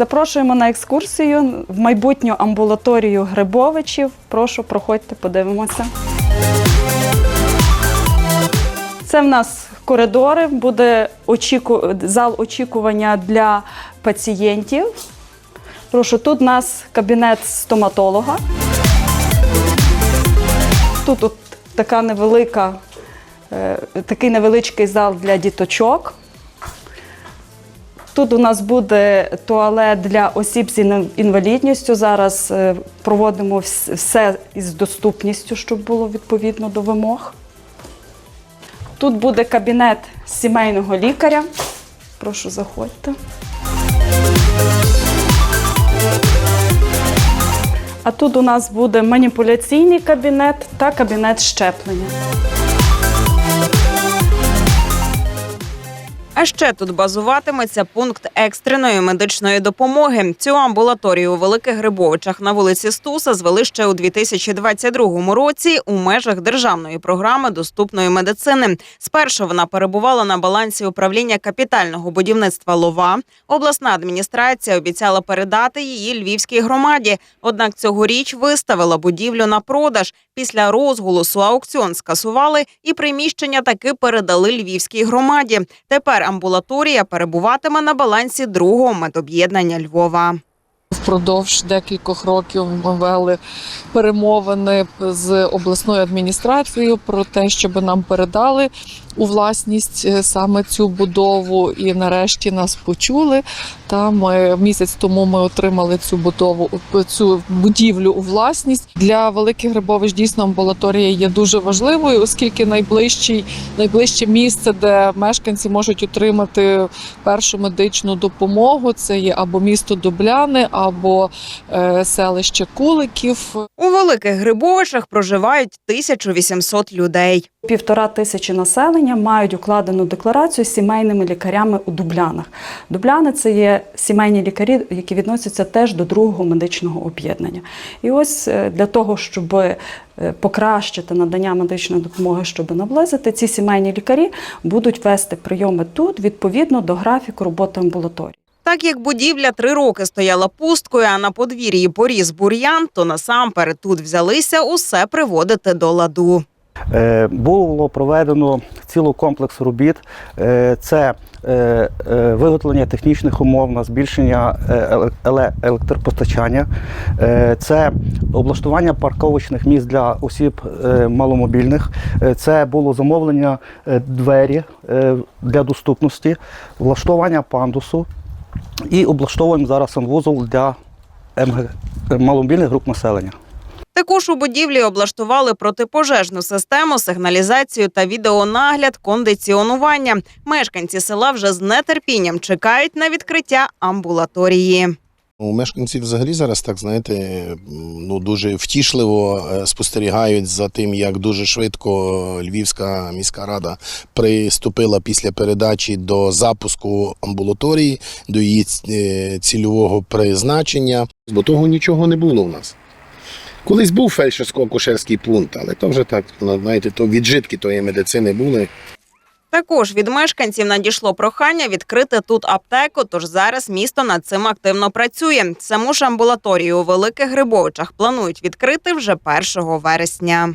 Запрошуємо на екскурсію в майбутню амбулаторію Грибовичів. Прошу, проходьте, подивимося. Це в нас коридори, буде очіку... зал очікування для пацієнтів. Прошу, тут у нас кабінет стоматолога. Тут от така невелика, е, такий невеличкий зал для діточок. Тут у нас буде туалет для осіб з інвалідністю. Зараз е, проводимо все із доступністю, щоб було відповідно до вимог. Тут буде кабінет сімейного лікаря. Прошу, заходьте. А тут у нас буде маніпуляційний кабінет та кабінет щеплення. А ще тут базуватиметься пункт екстреної медичної допомоги. Цю амбулаторію у Великих Грибовичах на вулиці Стуса звели ще у 2022 році у межах державної програми доступної медицини. Спершу вона перебувала на балансі управління капітального будівництва Лова. Обласна адміністрація обіцяла передати її львівській громаді. Однак цьогоріч виставила будівлю на продаж. Після розголосу аукціон скасували і приміщення таки передали львівській громаді. Тепер амбулаторія перебуватиме на балансі другого медоб'єднання Львова. Впродовж декількох років ми вели перемовини з обласною адміністрацією про те, щоб нам передали у власність е, саме цю будову, і нарешті нас почули. Та ми місяць тому ми отримали цю будову, цю будівлю у власність для великих грибовищ. Дійсно, амбулаторія є дуже важливою, оскільки найближчий найближче місце, де мешканці можуть отримати першу медичну допомогу, це є або місто Дубляни, або е, селище Куликів. У Великих Грибовичах проживають 1800 людей. Півтора тисячі населення мають укладену декларацію з сімейними лікарями у Дублянах. Дубляни це є сімейні лікарі, які відносяться теж до другого медичного об'єднання. І ось е, для того, щоб е, покращити надання медичної допомоги, щоб наблизити, ці сімейні лікарі будуть вести прийоми тут відповідно до графіку роботи амбулаторії. Так як будівля три роки стояла пусткою, а на подвір'ї поріс бур'ян, то насамперед тут взялися усе приводити до ладу. Е, Було проведено цілий комплекс робіт. Е, Це е, виготовлення технічних умов на збільшення еле- еле- електропостачання, це облаштування парковочних місць для осіб маломобільних, це було замовлення двері для доступності, влаштування пандусу і облаштовуємо зараз санвузол для маломобільних груп населення. Також у будівлі облаштували протипожежну систему, сигналізацію та відеонагляд, кондиціонування. Мешканці села вже з нетерпінням чекають на відкриття амбулаторії. У мешканці взагалі зараз так знаєте, ну дуже втішливо е, спостерігають за тим, як дуже швидко Львівська міська рада приступила після передачі до запуску амбулаторії, до її е, цільового призначення. Бо того нічого не було в нас. Колись був фельдшерсько-акушерський пункт, але то вже так, ну, знаєте, то віджитки тої медицини були. Також від мешканців надійшло прохання відкрити тут аптеку. Тож зараз місто над цим активно працює. Саму ж амбулаторію у Великих Грибовичах планують відкрити вже 1 вересня.